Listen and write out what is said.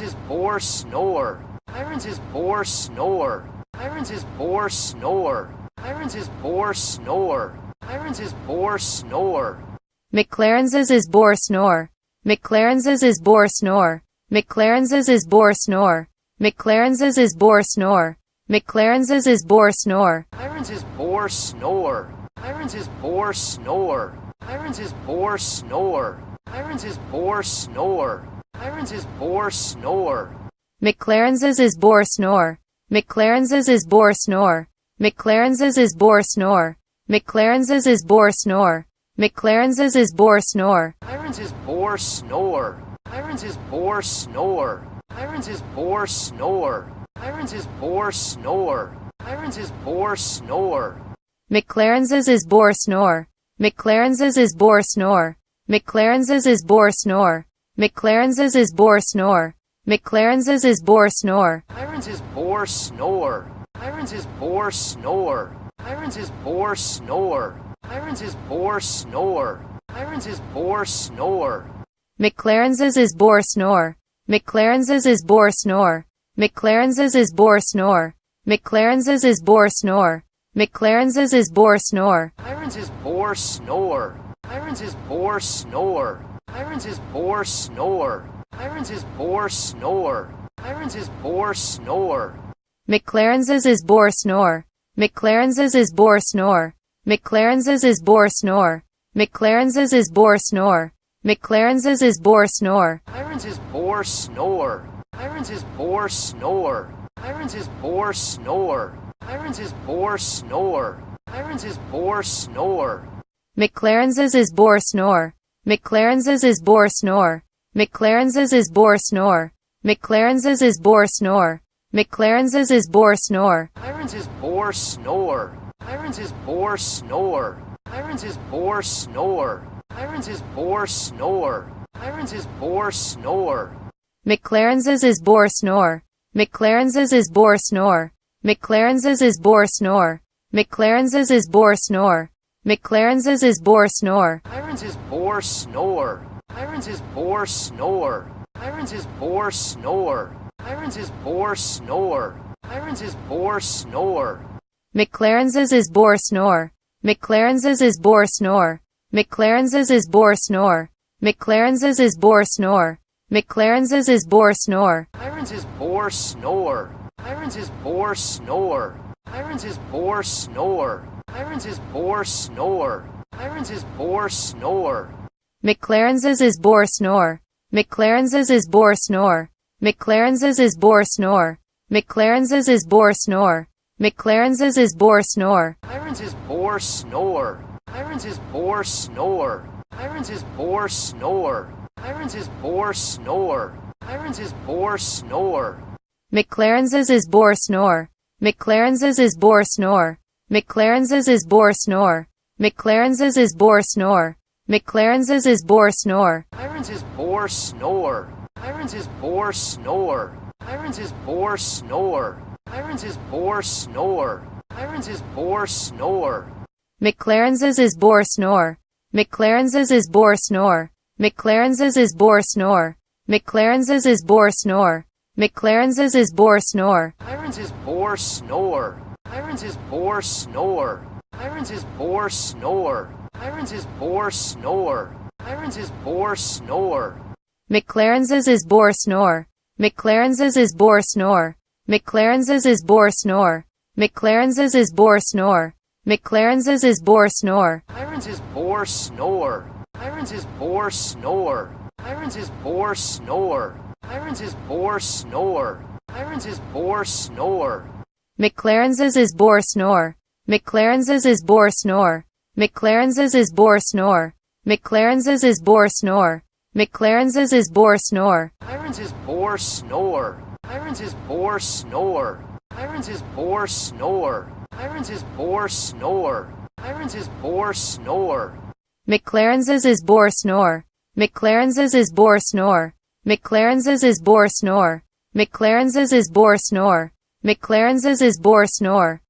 Irons is bore snore. Irons is bore snore. Irons is bore snore. Irons is bore snore. Irons is bore snore. McLaren's is bore snore. McLaren's is bore snore. McLaren's is bore snore. McLaren's is bore snore. McLaren's is bore snore. Irons is bore snore. Irons is bore snore. Irons is bore snore. Irons is bore snore. Irons is bore snore. McLaren's is bore snore. McLaren's is bore snore. McLaren's is bore snore. McLaren's is bore snore. McLaren's is bore snore. Irons is bore snore. Irons is bore snore. Irons is bore snore. Irons is bore snore. Irons is bore snore. McLaren's is bore snore. McLaren's is bore snore. McLaren's is bore snore. McLaren's is bore snore. McLaren's is bore snore. Irons is bore snore. Irons is bore snore. Irons is bore snore. Irons is bore snore. Irons is bore snore. McLaren's is bore snore. McLaren's is bore snore. McLaren's is bore snore. McLaren's is bore snore. McLaren's is bore snore. Irons is bore snore. Irons is bore snore. Irons is bore snore. Irons is bore snore. Irons is bore snore. McLaren's is bore snore. McLaren's is bore snore. McLaren's is bore snore. McLaren's is bore snore. McLaren's is bore snore. Irons is bore snore. Irons is bore snore. Irons is bore snore. Irons is bore snore. Irons is bore snore. McLaren's is bore snore. McLaren's is bore snore. McLaren's is bore snore. McLaren's is bore snore. McLaren's is bore snore. Irons is bore snore. Irons is bore snore. Irons is bore snore. Irons is bore snore. Irons is bore snore. McLaren's is bore snore. McLaren's is bore snore. McLaren's is bore snore. McLaren's is bore snore. McLaren's is bore snore. Irons is bore snore. Irons is bore snore. Irons is bore snore. Irons is bore snore. Irons is bore snore. McLaren's is bore snore. McLaren's is bore snore. McLaren's is bore snore. McLaren's is bore snore. McLaren's is bore snore. Irons is bore snore. Irons is bore snore. Irons is bore snore. Irons is bore snore. Irons is bore snore. McLaren's is bore snore. McLaren's is bore snore. McLaren's is bore snore. McLaren's is bore snore. McLaren's is bore snore. Irons is bore snore. Irons is bore snore. Irons is bore snore. Irons is bore snore. Irons is bore snore. McLaren's is bore snore. McLaren's is bore snore. McLaren's is bore snore. McLaren's is bore snore. McLaren's is bore snore. Irons is bore snore. Irons is bore snore. Irons is bore snore. Irons is bore snore. Irons is bore snore. McLaren's is bore snore. McLaren's is bore snore. McLaren's is bore snore. McLaren's is bore snore. McLaren's is bore snore. Irons is bore snore. Irons is bore snore. Irons is bore snore. Irons is bore snore. Irons is bore snore. McLaren's is bore snore. McLaren's is bore snore. McLaren's is bore snore. McLaren's is bore snore. McLaren's is bore snore. Irons is bore snore. Irons is bore snore. Irons is bore snore. Irons is bore snore. Irons is bore snore. McLaren's is bore snore. McLaren's is bore snore. McLaren's is bore snore. McLaren's is bore snore. McLaren's is bore snore. Irons is bore snore. Irons is bore snore. Irons is bore snore. Irons is bore snore. Irons is bore snore. McLaren's is bore snore. McLaren's is bore snore. McLaren's is bore snore. McLaren's is bore snore. McLaren's is bore snore.